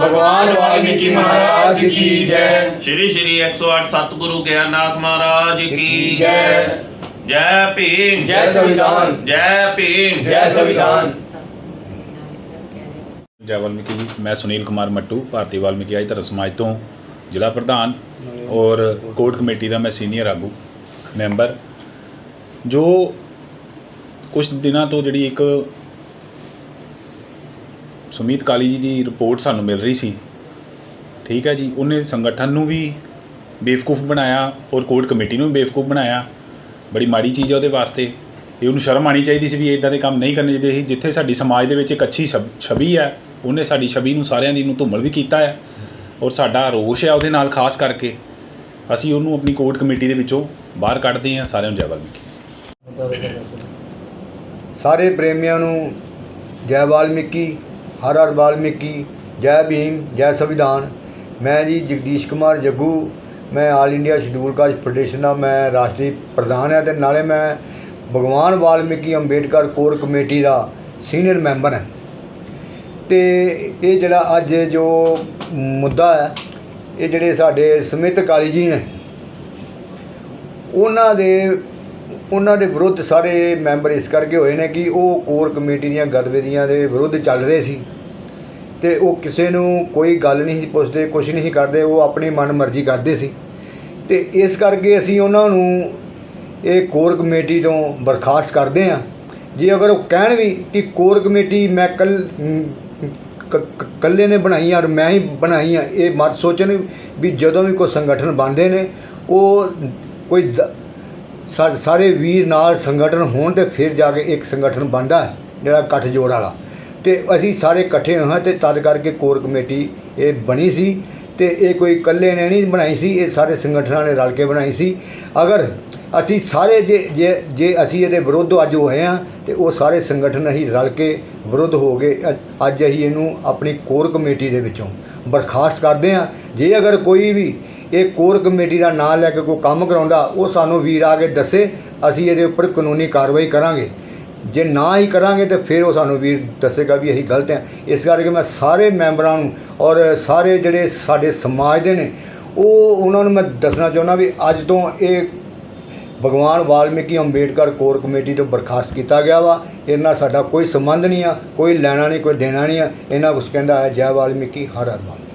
ਭਗਵਾਨ ਵਾਲਮੀਕੀ ਮਹਾਰਾਜ ਕੀ ਜੈ। ਸ਼੍ਰੀ ਸ਼੍ਰੀ 108 ਸਤਿਗੁਰੂ ਗਿਆਨਨਾਥ ਮਹਾਰਾਜ ਕੀ ਜੈ। ਜੈ। ਭੀਮ। ਜੈ ਸੰਵਿਧਾਨ। ਜੈ ਭੀਮ। ਜੈ ਸੰਵਿਧਾਨ। ਜੈ ਵਾਲਮੀਕੀ ਜੀ ਮੈਂ ਸੁਨੀਲ ਕੁਮਾਰ ਮੱਟੂ ਭਾਰਤੀ ਵਾਲਮੀਕੀ ਆਈ ਧਰਮ ਸਮਾਜ ਤੋਂ ਜ਼ਿਲ੍ਹਾ ਪ੍ਰਧਾਨ ਔਰ ਕੋਰਟ ਕਮੇਟੀ ਦਾ ਮੈਂ ਸੀਨੀਅਰ ਆਗੂ ਮੈਂਬਰ। ਜੋ ਕੁਝ ਦਿਨਾਂ ਤੋਂ ਜਿਹੜੀ ਇੱਕ ਸੁਮੀਤ ਕਾਲੀ ਜੀ ਦੀ ਰਿਪੋਰਟ ਸਾਨੂੰ ਮਿਲ ਰਹੀ ਸੀ। ਠੀਕ ਹੈ ਜੀ, ਉਹਨੇ ਸੰਗਠਨ ਨੂੰ ਵੀ ਬੇਵਕੂਫ ਬਣਾਇਆ ਔਰ ਕੋਰਟ ਕਮੇਟੀ ਨੂੰ ਵੀ ਬੇਵਕੂਫ ਬਣਾਇਆ। ਬੜੀ ਮਾੜੀ ਚੀਜ਼ ਹੈ ਉਹਦੇ ਵਾਸਤੇ। ਇਹ ਉਹਨੂੰ ਸ਼ਰਮ ਆਣੀ ਚਾਹੀਦੀ ਸੀ ਵੀ ਇਦਾਂ ਦੇ ਕੰਮ ਨਹੀਂ ਕਰਨੇ ਚਾਹੀਦੇ। ਸੀ ਜਿੱਥੇ ਸਾਡੀ ਸਮਾਜ ਦੇ ਵਿੱਚ ਇੱਕ ਅੱਛੀ ਛਬ- ਛਵੀ ਹੈ, ਉਹਨੇ ਸਾਡੀ ਛਵੀ ਨੂੰ ਸਾਰਿਆਂ ਦੀ ਨੂੰ ਧੁੰਮਲ ਵੀ ਕੀਤਾ ਹੈ। ਔਰ ਸਾਡਾ ਰੋਸ਼ ਹੈ ਉਹਦੇ ਨਾਲ ਖਾਸ ਕਰਕੇ। ਅਸੀਂ ਉਹਨੂੰ ਆਪਣੀ ਕੋਰਟ ਕਮੇਟੀ ਦੇ ਵਿੱਚੋਂ ਬਾਹਰ ਕੱਢਦੇ ਹਾਂ, ਸਾਰਿਆਂ ਨੂੰ ਜੈ ਵਾਲਮੀਕੀ ਸਾਰੇ ਪ੍ਰੇਮੀਆਂ ਨੂੰ ਜੈ ਵਾਲਮੀਕੀ ਹਰ ਹਰ ਵਾਲਮੀਕੀ, ਜੈ ਭੀਮ, ਜੈ ਸੰਵਿਧਾਨ। ਮੈਂ ਜੀ ਜਗਦੀਸ਼ ਕੁਮਾਰ ਜੱਗੂ। ਮੈਂ all India scheduled caste federation ਦਾ ਮੈਂ ਰਾਸ਼ਟਰੀ ਪ੍ਰਧਾਨ ਹਾਂ ਤੇ ਨਾਲੇ ਮੈਂ ਭਗਵਾਨ ਵਾਲਮੀਕੀ ਅੰਬੇਡਕਰ ਕੋਰ ਕਮੇਟੀ ਦਾ ਸੀਨੀਅਰ ਮੈਂਬਰ ਹਾਂ। ਤੇ ਇਹ ਜਿਹੜਾ ਅੱਜ ਜੋ ਮੁੱਦਾ ਹੈ, ਇਹ ਜਿਹੜੇ ਸਾਡੇ ਸਮਿਤ ਕਾਲੀ ਜੀ ਨੇ, ਉਹਨਾਂ ਦੇ ਉਹਨਾਂ ਦੇ ਵਿਰੁੱਧ ਸਾਰੇ ਮੈਂਬਰ ਇਸ ਕਰਕੇ ਹੋਏ ਨੇ ਕਿ ਉਹ ਕੋਰ ਕਮੇਟੀ ਦੀਆਂ ਗਤੀਵਿਧੀਆਂ ਦੇ ਵਿਰੁੱਧ ਚੱਲ ਰਹੇ ਸੀ। ਅਤੇ ਉਹ ਕਿਸੇ ਨੂੰ ਕੋਈ ਗੱਲ ਨਹੀਂ ਸੀ ਪੁੱਛਦੇ, ਕੁਛ ਨਹੀਂ ਸੀ ਕਰਦੇ, ਉਹ ਆਪਣੀ ਮਨ ਮਰਜ਼ੀ ਕਰਦੇ ਸੀ। ਅਤੇ ਇਸ ਕਰਕੇ ਅਸੀਂ ਉਹਨਾਂ ਨੂੰ ਇਹ ਕੋਰ ਕਮੇਟੀ ਤੋਂ ਬਰਖਾਸਤ ਕਰਦੇ ਹਾਂ। ਜੇ ਅਗਰ ਉਹ ਕਹਿਣ ਵੀ ਕਿ ਕੋਰ ਕਮੇਟੀ ਮੈਂ ਕੱਲ ਕੱਲੇ ਨੇ ਬਣਾਈ ਆ ਔਰ ਮੈਂ ਹੀ ਬਣਾਈ ਆ, ਇਹ ਮਤ ਸੋਚਣ ਵੀ ਜਦੋਂ ਵੀ ਕੋਈ ਸੰਗਠਨ ਬਣਦੇ ਨੇ, ਉਹ ਕੋਈ ਦ- ਸਾ- ਸਾਰੇ ਵੀਰ ਨਾਲ ਸੰਗਠਨ ਹੋਣ ਤੇ ਫਿਰ ਜਾ ਕੇ ਇੱਕ ਸੰਗਠਨ ਬਣਦਾ ਜਿਹੜਾ ਇਕੱਠ ਜੋੜ ਵਾਲਾ। ਅਤੇ ਅਸੀਂ ਸਾਰੇ ਇਕੱਠੇ ਹੋਏ ਹਾਂ ਅਤੇ ਤਦ ਕਰਕੇ ਕੋਰ ਕਮੇਟੀ ਇਹ ਬਣੀ ਸੀ ਅਤੇ ਇਹ ਕੋਈ ਇਕੱਲੇ ਨੇ ਨਹੀਂ ਬਣਾਈ ਸੀ, ਇਹ ਸਾਰੇ ਸੰਗਠਨਾਂ ਨੇ ਰਲ ਕੇ ਬਣਾਈ ਸੀ। ਅਗਰ ਅਸੀਂ ਸਾਰੇ ਜੇ ਜੇ ਜੇ ਅਸੀਂ ਇਹਦੇ ਵਿਰੁੱਧ ਅੱਜ ਹੋਏ ਹਾਂ ਤੇ ਉਹ ਸਾਰੇ ਸੰਗਠਨ ਅਸੀਂ ਰਲ ਕੇ ਵਿਰੁੱਧ ਹੋ ਗਏ। ਅੱਜ ਅਸੀਂ ਇਹਨੂੰ ਆਪਣੀ ਕੋਰ ਕਮੇਟੀ ਦੇ ਵਿੱਚੋਂ ਬਰਖਾਸਤ ਕਰਦੇ ਹਾਂ। ਜੇ ਅਗਰ ਕੋਈ ਵੀ ਇਹ ਕੋਰ ਕਮੇਟੀ ਦਾ ਨਾਂ ਲੈ ਕੇ ਕੋਈ ਕੰਮ ਕਰਾਉਂਦਾ, ਉਹ ਸਾਨੂੰ ਵੀਰ ਆ ਕੇ ਦੱਸੇ, ਅਸੀਂ ਇਹਦੇ ਉੱਪਰ ਕਾਨੂੰਨੀ ਕਾਰਵਾਈ ਕਰਾਂਗੇ। ਜੇ ਨਾ ਹੀ ਕਰਾਂਗੇ ਤੇ ਫਿਰ ਉਹ ਸਾਨੂੰ ਵੀਰ ਦੱਸੇਗਾ ਵੀ ਅਸੀਂ ਗਲਤ ਹਾਂ। ਇਸ ਕਰਕੇ ਮੈਂ ਸਾਰੇ ਮੈਂਬਰਾਂ ਨੂੰ ਔਰ ਸਾਰੇ ਜਿਹੜੇ ਸਾਡੇ ਸਮਾਜ ਦੇ ਨੇ, ਉਹ ਉਹਨਾਂ ਨੂੰ ਮੈਂ ਦੱਸਣਾ ਚਾਹੁੰਦਾ ਵੀ ਅੱਜ ਤੋਂ ਇਹ ਭਗਵਾਨ ਵਾਲਮੀਕੀ ਅੰਬੇਡਕਰ ਕੋਰ ਕਮੇਟੀ ਤੋਂ ਬਰਖਾਸਤ ਕੀਤਾ ਗਿਆ ਵਾ। ਇਹਨਾਂ ਸਾਡਾ ਕੋਈ ਸੰਬੰਧ ਨਹੀਂ ਆ, ਕੋਈ ਲੈਣਾ ਨਹੀਂ, ਕੋਈ ਦੇਣਾ ਨਹੀਂ ਆ। ਇਹਨਾਂ ਕੁਛ ਕਹਿੰਦਾ ਹੈ, ਜੈ ਵਾਲਮੀਕੀ, ਹਰ ਹਰ ਵਾਲਮੀਕੀ